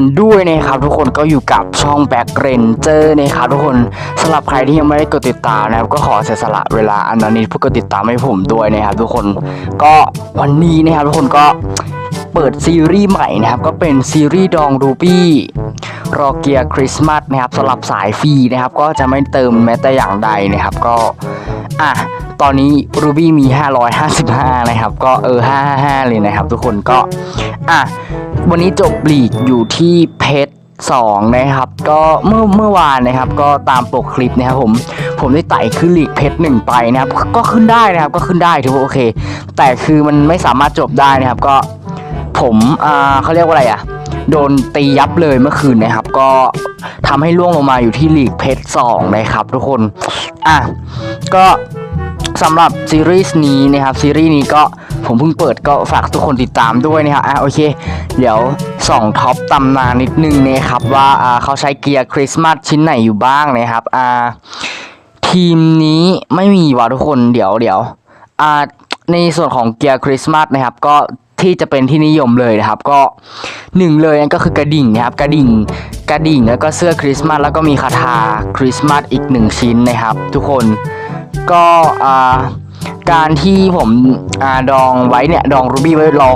กันด้วยนะครับทุกคนก็อยู่กับช่องแบ็กเรนเจอร์นะครับทุกคนสำหรับใครที่ยังไม่ได้กดติดตามนะครับก็ขอเสียสละเวลาอันนี้เพื่อกดติดตามให้ผมด้วยนะครับทุกคนก็วันนี้นะครับทุกคนก็เปิดซีรีส์ใหม่นะครับก็เป็นซีรีส์ดองรูบี้รอเกียร์คริสต์มาสนะครับสำหรับสายฟรีนะครับก็จะไม่เติมแม้แต่อย่างใดนะครับก็อะ ตอนนี้รูบี้มี 555 นะครับ ก็เออ 555 เลยนะครับ ทุกคนก็ อะ วันนี้จบลีกอยู่ที่เพชรสองนะครับ ก็เมื่อเมื่อวานนะครับ ก็ตามปกคลิปนะครับผม ผมได้ไต่ขึ้นลีกเพชรหนึ่งไปนะครับ ก็ขึ้นได้นะครับ ก็ขึ้นได้ถือว่าโอเค แต่คือมันไม่สามารถจบได้นะครับ ก็ผมอ่าเขาเรียกว่าอะไรอะโดนตียับเลยเมื่อคืนนะครับ ก็ทำให้ล่วงลงมาอยู่ที่ลีกเพชรสองนะครับ ทุกคน อะ ก็ สำหรับซีรีส์นี้นะครับซีรีส์นี้ก็ผมเพิ่งเปิดก็ฝากทุกคนติดตามด้วยนะครับอะโอเค เดี๋ยวส่องท็อปตำนานนิดนึงนะครับว่าอ่าเขาใช้เกียร์คริสต์มาสชิ้นไหนอยู่บ้างนะครับอ่าทีมนี้ไม่มีว่ะทุกคนเดี๋ยวเดี๋ยวอ่าในส่วนของเกียร์คริสต์มาสนะครับก็ที่จะเป็นที่นิยมเลยนะครับ ก็หนึ่งเลยนั่นก็คือกระดิ่งนะครับกระดิ่งกระดิ่งแล้วก็เสื้อคริสต์มาสแล้วก็มีคาถาคริสต์มาสอีกหนึ่งชิ้นนะครับ ทุกคน ก็อ่าการที่ผมอาดองไว้เนี่ย ดองรูบี้ไว้รอ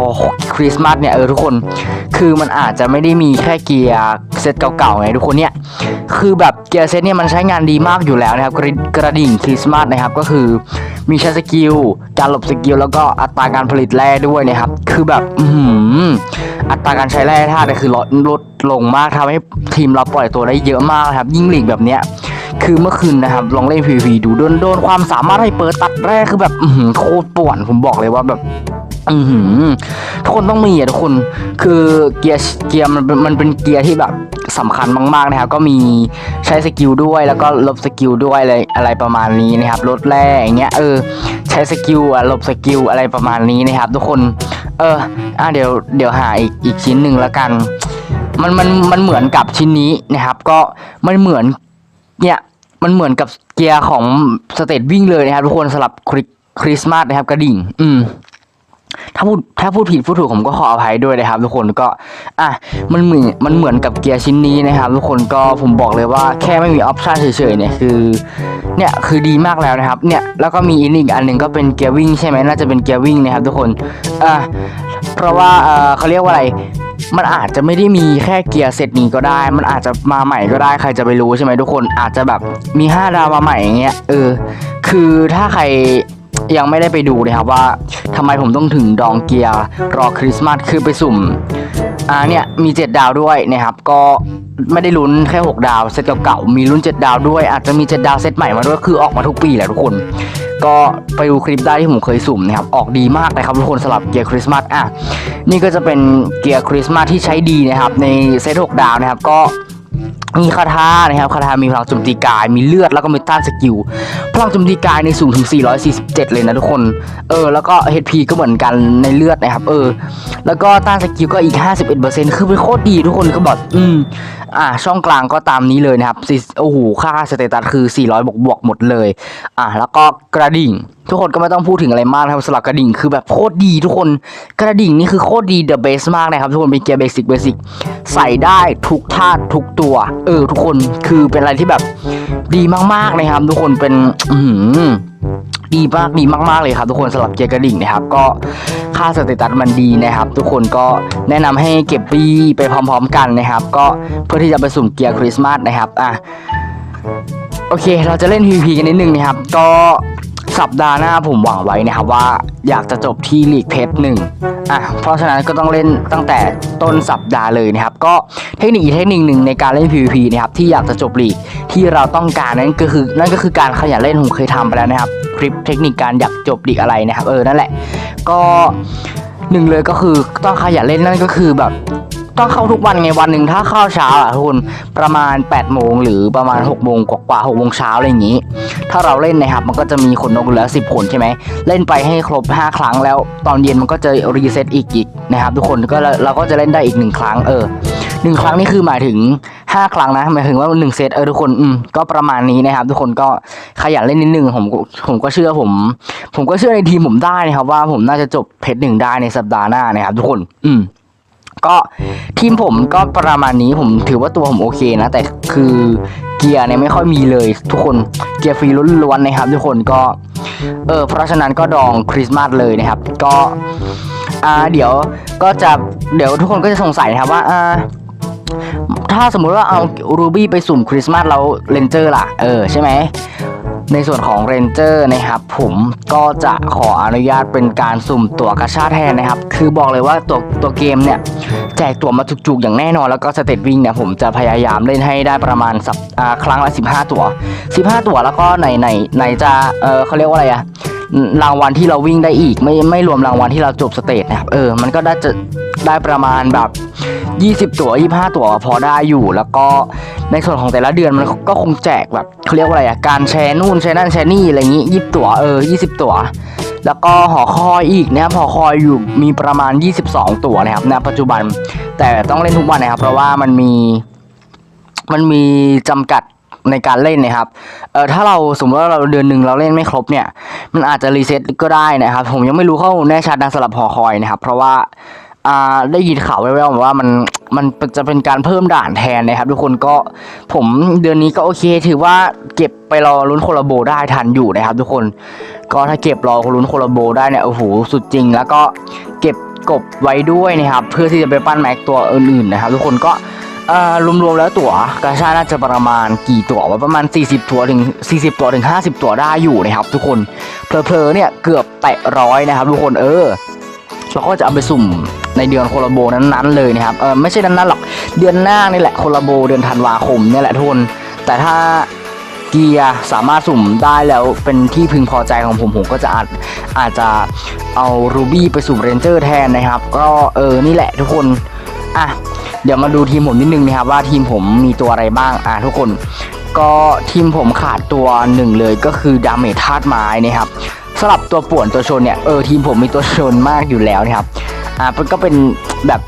คริสต์มาสเนี่ย เออทุกคนคือมันอาจจะไม่ได้มีแค่เกียร์เซตเก่าๆไงทุกคนเนี่ย คือแบบเกียร์เซตเนี่ยมันใช้งานดีมากอยู่แล้วนะครับ กระกระดิ่งคริสต์มาสนะครับ ก็คือมีใช้สกิล การหลบสกิล แล้วก็อัตราการผลิตแร่ด้วยนะครับ คือแบบอือัตราการใช้แร่ธาตุเนี่ยคือลดลดลงมากทำให้ทีมเราปล่อยตัวได้เยอะมากนะครับ ยิ่งหลีกแบบเนี้ย คือเมื่อคืนนะครับลองเล่น PVP ดูโดนโดนความสามารถให้เปิดตัดแรกคือแบบโคตรป่วนผมบอกเลยว่าแบบอือทุกคนต้องมีอะทุกคนคือเกียร์เกียร์มันมันเป็นเกียร์ที่แบบสำคัญมากๆนะครับก็มีใช้สกิลด้วยแล้วก็ลบสกิลด้วยอะไรอะไรประมาณนี้นะครับลดแร่อย่างเงี้ยเออใช้สกิลอะลบสกิลอะไรประมาณนี้นะครับ ทุกคนเอออะเดี๋ยวเดี๋ยวหาอีกอีกชิ้นหนึ่งแล้วกันมันมันมันเหมือนกับชิ้นนี้นะครับ ก็มันเหมือน เนี่ยมันเหมือนกับเกียร์ของสเตตวิ่งเลยนะครับทุกคนสำหรับคริคริสต์มาสนะครับ กระดิ่ง อืม ถ้าพูดถ้าพูดผิดพูดถูกผมก็ขออภัยด้วยนะครับ ทุกคนก็ อะมันเหมือนมันเหมือนกับเกียร์ชิ้นนี้นะครับ ทุกคนก็ผมบอกเลยว่าแค่ไม่มีออปชันเฉยๆเนี่ยคือ เนี่ยคือดีมากแล้วนะครับ เนี่ยแล้วก็มีอีกอันหนึ่งก็เป็นเกียร์วิ่งใช่ไหมน่าจะเป็นเกียร์วิ่งนะครับ ทุกคนอะเพราะว่าเออเขาเรียกว่าอะไร มันอาจจะไม่ได้มีแค่เกียร์เซตนี้ก็ได้ มันอาจจะมาใหม่ก็ได้ ใครจะไปรู้ใช่ไหมทุกคนอาจจะแบบมี 5 ดาวมาใหม่อย่างเงี้ยเออ คือถ้าใครยังไม่ได้ไปดูนะครับว่าทำไมผมต้องถึงดองเกียร์รอคริสต์มาสคือไปสุ่มอ่าเนี่ยมี 7 ดาวด้วยนะครับก็ ไม่ได้ลุ้นแค่ 6 ดาวเซตเก่าๆมีลุ้น 7 ดาวด้วยอาจจะมี 7 ดาวเซตใหม่มาด้วยคือออกมาทุกปีแหละทุกคน ก็ไปดูคลิปได้ที่ผมเคยสุ่มนะครับออกดีมากนะครับทุกคนสำหรับเกียร์คริสต์มาสอะนี่ก็จะเป็นเกียร์คริสต์มาสที่ใช้ดีนะครับในเซต6ดาวนะครับก็มีคาถานะครับคาถามีพลังโจมตีกาย มีเลือดแล้วก็มีต้านสกิลพลังโจมตีกายในสูงถึง 447 เลยนะทุกคนเออแล้วก็ HP ก็เหมือนกันในเลือดนะครับเออแล้วก็ต้านสกิลก็อีก 51%คือเป็นโคตรดีทุกคนก็บอกอืม อ่าช่องกลางก็ตามนี้เลยนะครับสิโอ้โหค่าสเตตัสคือ 400บวกบวกหมดเลย อ่าแล้วก็กระดิ่ง ทุกคนก็ไม่ต้องพูดถึงอะไรมากนะครับสำหรับกระดิ่งคือแบบโคตรดีทุกคนกระดิ่งนี่คือโคตรดี the best มากนะครับทุกคนเป็นเกียร์เบสิกเบสิกใส่ได้ทุกธาทุกตัว เออ ทุกคนคือเป็นอะไรที่แบบดีมากๆนะครับ ทุกคนเป็น อื ดีมากดีมากๆเลยครับทุกคนสำหรับเกียร์กระดิ่งนะครับก็ค่าสเตตัสมันดีนะครับ ทุกคนก็แนะนำให้เก็บปีไปพร้อม ๆ กันนะครับ ก็เพื่อที่จะไปสุ่มเกียร์คริสต์มาสนะครับอะโอเค เราจะเล่น PVP กันนิดนึงนะครับ ก็ สัปดาห์หน้าผมหวังไว้นะครับว่าอยากจะจบที่ลีกเพชรหนึ่งอะเพราะฉะนั้นก็ต้องเล่นตั้งแต่ต้นสัปดาห์เลยนะครับ ก็เทคนิคอีกเทคนิคหนึ่งในการเล่น PVP นะครับที่อยากจะจบลีกที่เราต้องการนั่นก็คือ นั่นก็คือการขยันเล่นผมเคยทำไปแล้วนะครับคลิปเทคนิคการอยากจบลีกอะไรนะครับ เออนั่นแหละ ก็หนึ่งเลยก็คือต้องขยันเล่นนั่นก็คือแบบ ต้องเข้าทุกวันไงวันหนึ่งถ้าเข้าเช้าอะทุกคนประมาณ8ปดโมงหรือประมาณ6กโมงกว่าหกโมงเช้าอะไรอย่างนี้ ถ้าเราเล่นนะครับมันก็จะมีขนนกเหลือสิบขนใช่ไหมเล่นไปให้ครบ 5 ครั้งแล้ว ตอนเย็นมันก็จะรีเซ็ตอีกอีกนะครับทุกคนก็เราก็จะเล่นได้อีกหนึ่งครั้งเออหนึ่งครั้งนี่คือหมายถึง 5 ครั้งนะหมายถึงว่าหนึ่งเซตเออทุกคนอืมก็ประมาณนี้นะครับ ทุกคนก็ขยันเล่นนิดนึงผมผมก็เชื่อผม ผมก็เชื่อในทีมผมได้นะครับว่าผมน่าจะจบเพชรหนึ่งได้ในสัปดาห์หน้านะครับ ทุกคน อืม ก็ทีมผมก็ประมาณนี้ผมถือว่าตัวผมโอเคนะ แต่คือเกียร์เนี่ยไม่ค่อยมีเลย ทุกคนเกียร์ฟรีล้วนๆนะครับ ทุกคนก็เออเพราะฉะนั้นก็ดองคริสต์มาสเลยนะครับ ก็อ่าเดี๋ยวก็จะเดี๋ยวทุกคนก็จะสงสัยนะครับว่าอ่าถ้าสมมุติว่าเอารูบี้ไปสุ่มคริสต์มาสแล้วเรนเจอร์ล่ะ เออใช่ไหม ในส่วนของเรนเจอร์นะครับผมก็จะขออนุญาตเป็นการสุ่มตั๋วกระชาแทนนะครับ คือบอกเลยว่าตัวตัวเกมเนี่ยแจกตั๋วมาจุกๆอย่างแน่นอนแล้วก็สเตตวิ่งเนี่ยผมจะพยายามเล่นให้ได้ประมาณสัปครั้งละ 15 ตั๋ว 15 ตั๋วแล้วก็ไหนไหนไหนจะเออเขาเรียกว่าอะไรอะรางวัลที่เราวิ่งได้อีก ไม่ไม่รวมรางวัลที่เราจบสเตจนะครับเออมันก็ได้จะได้ประมาณแบบ 20 ตัว 25 ตัวพอได้อยู่แล้วก็ ในส่วนของแต่ละเดือนมันก็คงแจกแบบเขาเรียกว่าอะไรอะการแชร์นู่นแชร์นั่นแชร์นี่อะไรอย่างงี้20ตั๋วเออ20ตั๋ว แล้วก็หอคอยอีกนะครับหอคอยอยู่มีประมาณ 22 ตั๋วนะครับณปัจจุบัน แต่ต้องเล่นทุกวันนะครับ เพราะว่ามันมีมันมีจำกัดในการเล่นนะครับ เออถ้าเราสมมติว่าเราเดือนหนึ่งเราเล่นไม่ครบเนี่ย มันอาจจะรีเซ็ตก็ได้นะครับ ผมยังไม่รู้ข้อมูลแน่ชัดนะสำหรับหอคอยนะครับ เพราะว่า อ่าได้ยินข่าวแว่วๆว่ามันมันจะเป็นการเพิ่มด่านแทนนะครับ ทุกคนก็ผมเดือนนี้ก็โอเค ถือว่าเก็บไปรอลุ้นโคลาโบได้ทันอยู่นะครับ ทุกคนก็ถ้าเก็บรอลุ้นโคลาโบได้เนี่ยโอ้โหสุดจริง แล้วก็เก็บกบไว้ด้วยนะครับ เพื่อที่จะไปปั้นแม็กตัวอื่นๆนะครับ ทุกคนก็รวมๆแล้วตั๋วกาชาน่าจะประมาณกี่ตั๋ววะประมาณ 40 ตั๋วถึง 40 ตั๋วถึง 50 ตั๋วได้อยู่นะครับ ทุกคนเพลอๆเนี่ยเกือบแตะร้อยนะครับ ทุกคนเออเราก็จะเอาไปสุ่ม ในเดือนโคลาโบนั้นๆเลยนะครับเออไม่ใช่นั้นๆหรอกเดือนหน้านี่แหละโคลาโบเดือนธันวาคมนี่แหละทุกคนแต่ถ้าเกียร์สามารถสุ่มได้แล้วเป็นที่พึงพอใจของผมผมก็จะอาจอาจจะเอารูบี้ไปสุ่มเรนเจอร์แทนนะครับ ก็เออนี่แหละทุกคนอะเดี๋ยวมาดูทีมผมนิดนึงนะครับว่าทีมผมมีตัวอะไรบ้างอะทุกคน ก็ทีมผมขาดตัวหนึ่งเลยก็คือดาเมจธาตุไม้นะครับสำหรับตัวป่วนตัวชนเนี่ยเออทีมผมมีตัวชนมากอยู่แล้วนะครับ อ่ามันก็เป็นแบบ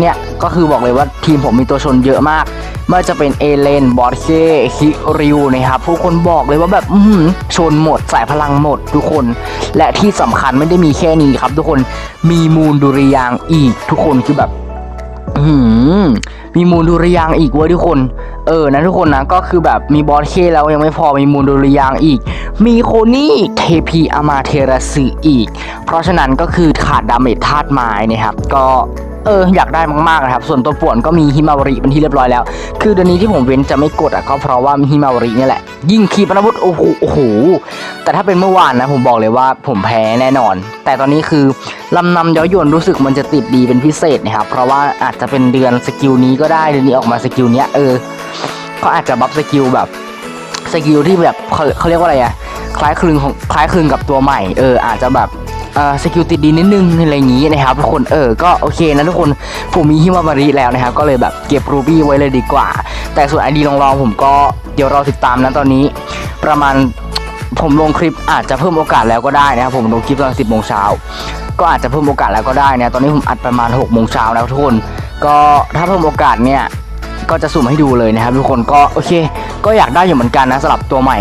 เนี่ยก็คือบอกเลยว่าทีมผมมีตัวชนเยอะมากไม่ว่าจะเป็นเอเลนบอสเคคิริวนะครับผู้คนบอกเลยว่าแบบอื้อหือชนหมดสายพลังหมดทุกคน และที่สำคัญไม่ได้มีแค่นี้ครับ ทุกคนมีมูลดุริยางอีก ทุกคนคือแบบอื้อหือมีมูลดุริยางอีกเว้ยทุกคน เออนะทุกคนนะก็คือแบบมีบอสเคแล้วยังไม่พอมีมูลดุริยางอีก มีโคนี่เทพีอามาเทราสึอีก เพราะฉะนั้นก็คือขาดดาเมจธาตุไม้นะครับก็ เอออยากได้มากๆนะครับ ส่วนตัวป่วนก็มีฮิมาวริเป็นที่เรียบร้อยแล้ว คือเดือนนี้ที่ผมเว้นจะไม่กดอะก็เพราะว่ามีฮิมาวรินี่แหละ ยิ่งขีปนาวุธโอ้โหโอ้โหแต่ถ้าเป็นเมื่อวานนะผมบอกเลยว่าผมแพ้แน่นอน แต่ตอนนี้คือลำนำย้อยยวนรู้สึกมันจะติดดีเป็นพิเศษนะครับเพราะว่าอาจจะเป็นเดือนสกิลนี้ก็ได้เดือนนี้ออกมาสกิลเนี้ยเออเขาอาจจะบัฟสกิลแบบสกิลที่แบบเขาเขาเรียกว่าอะไรอะคล้ายคลึงของคล้ายคลึงกับตัวใหม่เอออาจจะแบบ สกิลติดดีนิดนึงอะไรอย่างนี้นะครับทุกคนเออก็โอเคนะทุกคนผมมีฮิมามาริแล้วนะครับก็เลยแบบเก็บรูบี้ไว้เลยดีกว่า แต่ส่วนไอดีลองๆผมก็เดี๋ยวรอติดตามนะตอนนี้ ประมาณผมลงคลิปอาจจะเพิ่มโอกาสแล้วก็ได้นะครับผมลงคลิปตอน10โมงเช้าก็อาจจะเพิ่มโอกาสแล้วก็ได้นะตอนนี้ผมอัดประมาณ6โมงเช้าแล้วทุกคนก็ถ้าเพิ่มโอกาสเนี่ยก็จะสุ่มให้ดูเลยนะครับทุกคนก็โอเค ก็อยากได้อยู่เหมือนกันนะสำหรับตัวใหม่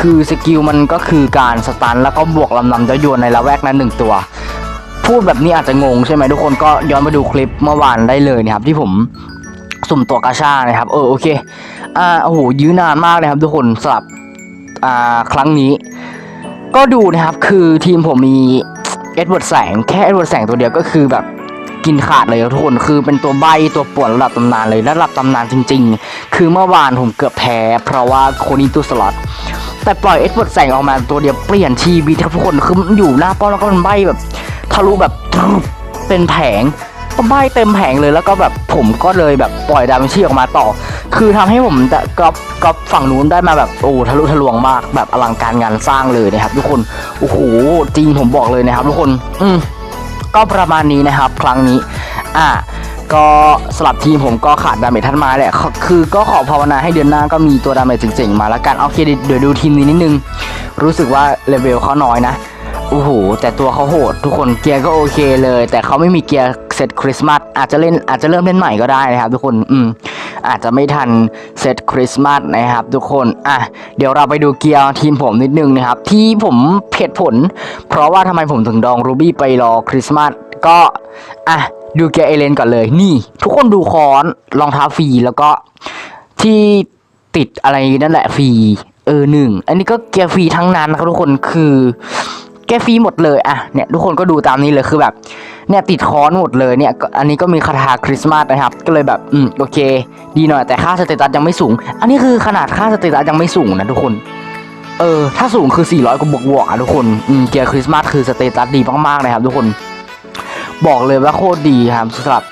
คือสกิลมันก็คือการสตันแล้วก็บวกลำนำจะโยนในละแวกนั้นหนึ่งตัว พูดแบบนี้อาจจะงงใช่ไหมทุกคนก็ย้อนไปดูคลิปเมื่อวานได้เลยนะครับที่ผมสุ่มตัวกาชานะครับ เออโอเค อ่าโอ้โหยื้อนานมากนะครับ ทุกคนสำหรับอ่าครั้งนี้ ก็ดูนะครับคือทีมผมมีเอ็ดเวิร์ดแสงแค่เอ็ดเวิร์ดแสงตัวเดียวก็คือแบบกินขาดเลยทุกคนคือเป็นตัวใบตัวป่วนระดับตำนานเลยและระดับตำนานจริง ๆ คือเมื่อวานผมเกือบแพ้ เพราะว่าโคนิตูสล็อต แต่ปล่อยเอ็ดเวิร์ดแสงออกมาตัวเดียวเปลี่ยนชีวิตครับทุกคนคือมันอยู่หน้าป้อมแล้วก็มันใบแบบทะลุแบบเป็นแผงก็ใบเต็มแผงเลยแล้วก็แบบผมก็เลยแบบปล่อยดาวิชีออกมาต่อ คือทำให้ผมจะกรอบกรอบฝั่งนู้นได้มาแบบโอ้ทะลุทะลวงมากแบบอลังการงานสร้างเลยนะครับ ทุกคนโอ้โหจริงผมบอกเลยนะครับ ทุกคน อืมก็ประมาณนี้นะครับ ครั้งนี้ อะ ก็สลับทีมผมก็ขาดดาเมจท่านไม้แหละ คือก็ขอภาวนาให้เดือนหน้าก็มีตัวดาเมจเจ๋งๆมาแล้วกัน เอาเครดิตเดี๋ยวดูทีมนี้นิดนึง รู้สึกว่าเลเวลเขาน้อยนะ โอ้โห แต่ตัวเขาโหด ทุกคนเกียร์ก็โอเคเลย แต่เขาไม่มีเกียร์เซตคริสต์มาสอาจจะเล่นอาจจะเริ่มเล่นใหม่ก็ได้นะครับทุกคน อืมอาจจะไม่ทันเซตคริสต์มาสนะครับทุกคน อะ เดี๋ยวเราไปดูเกียร์ทีมผมนิดนึงนะครับ ที่ผมเหตุผล เพราะว่าทำไมผมถึงดองรูบี้ไปรอคริสต์มาสก็ อะ ดูเกียร์เอเลนก่อนเลย นี่ ทุกคนดูคอนรองเท้าฟรีแล้วก็ที่ติดอะไรนั่นแหละฟรีเออหนึ่งอันนี้ก็เกียร์ฟรีทั้งนั้นนะครับทุกคนคือแกยร์ฟรีหมดเลยอะเนี่ยทุกคนก็ดูตามนี้เลยคือแบบเนี่ยติดคอนหมดเลยเนี่ยอันนี้ก็มีคาถาคริสต์มาสนะครับ ก็เลยแบบอืมโอเค ดีหน่อยแต่ค่าสเตตัสยังไม่สูง อันนี้คือขนาดค่าสเตตัสยังไม่สูงนะทุกคนเออถ้าสูงคือ 400กว่าบวกบวกๆอะทุกคนอืมเกียร์คริสต์มาสคือสเตตัสดีมากๆนะครับทุกคน บอกเลยว่าโคตรดีครับสำหรับ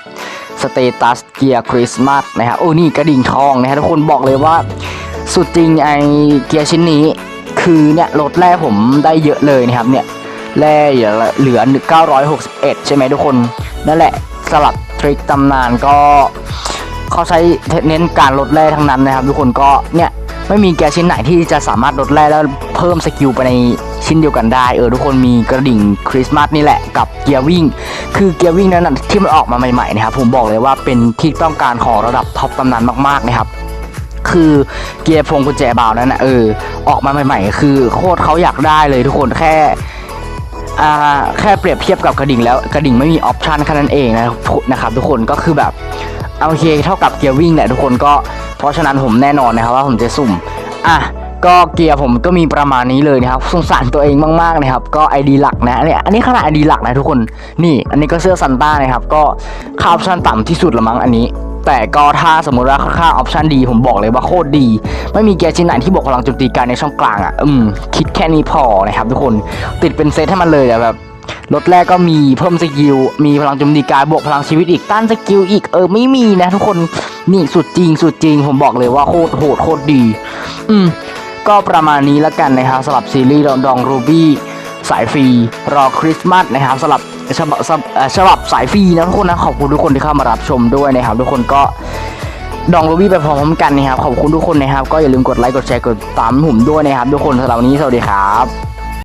สเตตัสเกียร์คริสต์มาสนะครับโอ้นี่กระดิ่งทองนะฮะทุกคนบอกเลยว่าสุดจริงไอเกียร์ชิ้นนี้ คือเนี่ยลดแร่ผมได้เยอะเลยนะครับเนี่ยแร่เหลือเหลือ 961 ใช่ไหมทุกคน นั่นแหละสลับทริคตำนานก็เขาใช้เน้นการลดแร่ทั้งนั้นนะครับ ทุกคนก็เนี่ยไม่มีแกยชิ้นไหนที่จะสามารถลดแร่แล้วเพิ่มสกิลไปใน ชิ้นเดียวกันได้เออทุกคนมีกระดิ่งคริสต์มาสนี่แหละกับเกียร์วิ่ง คือเกียร์วิ่งนั้นนะที่มันออกมาใหม่ๆนะครับผมบอกเลยว่าเป็นที่ต้องการของระดับท็อปตำนานมากๆนะครับคือเกียร์พวงกุญแจเบานั้นนะเออออกมาใหม่ๆ คือโคตรเขาอยากได้เลยทุกคนแค่อ่าแค่เปรียบเทียบกับกระดิ่งแล้วกระดิ่งไม่มีออปชันแค่นั้นเองนะนะครับทุกคนก็คือแบบโอเคเท่ากับเกียร์วิ่งแหละทุกคนก็เพราะฉะนั้นผมแน่นอนนะครับว่าผมจะสุ่มอะ ก็เกียร์ผมก็มีประมาณนี้เลยนะครับสงสารตัวเองมากๆนะครับ ก็ไอดีหลักนะเนี่ยอันนี้ขนาดไอดีหลักนะทุกคนนี่ อันนี้ก็เสื้อซันต้านะครับ ก็ค่าออปชันต่ำที่สุดละมั้งอันนี้ แต่ก็ถ้าสมมติว่าค่าออปชันดีผมบอกเลยว่าโคตรดี ไม่มีเกียร์ชิ้นไหนที่บวกพลังโจมตีการในช่องกลางอะอืมคิดแค่นี้พอนะครับ ทุกคนติดเป็นเซตให้มันเลยแบบรถแรกก็มีเพิ่มสกิล มีพลังโจมตีกายบวกพลังชีวิตอีกต้านสกิลอีกเออไม่มีนะทุกคนนี่สุดจริงสุดจริงผมบอกเลยว่าโคตรโหดโคตรดี อืม ก็ประมาณนี้แล้วกันนะครับสำหรับซีรีส์ดองรูบี้สายฟรีรอคริสต์มาสนะครับสำหรับฉบับฉบับเอ่อฉบับสายฟรีนะทุกคนนะขอบคุณทุกคนที่เข้ามารับชมด้วยนะครับ ทุกคนก็ดองรูบี้ไปพร้อมๆกันนะครับขอบคุณทุกคนนะครับ ก็อย่าลืมกดไลค์กดแชร์กดตามผมด้วยนะครับ ทุกคนสำหรับวันนี้สวัสดีครับ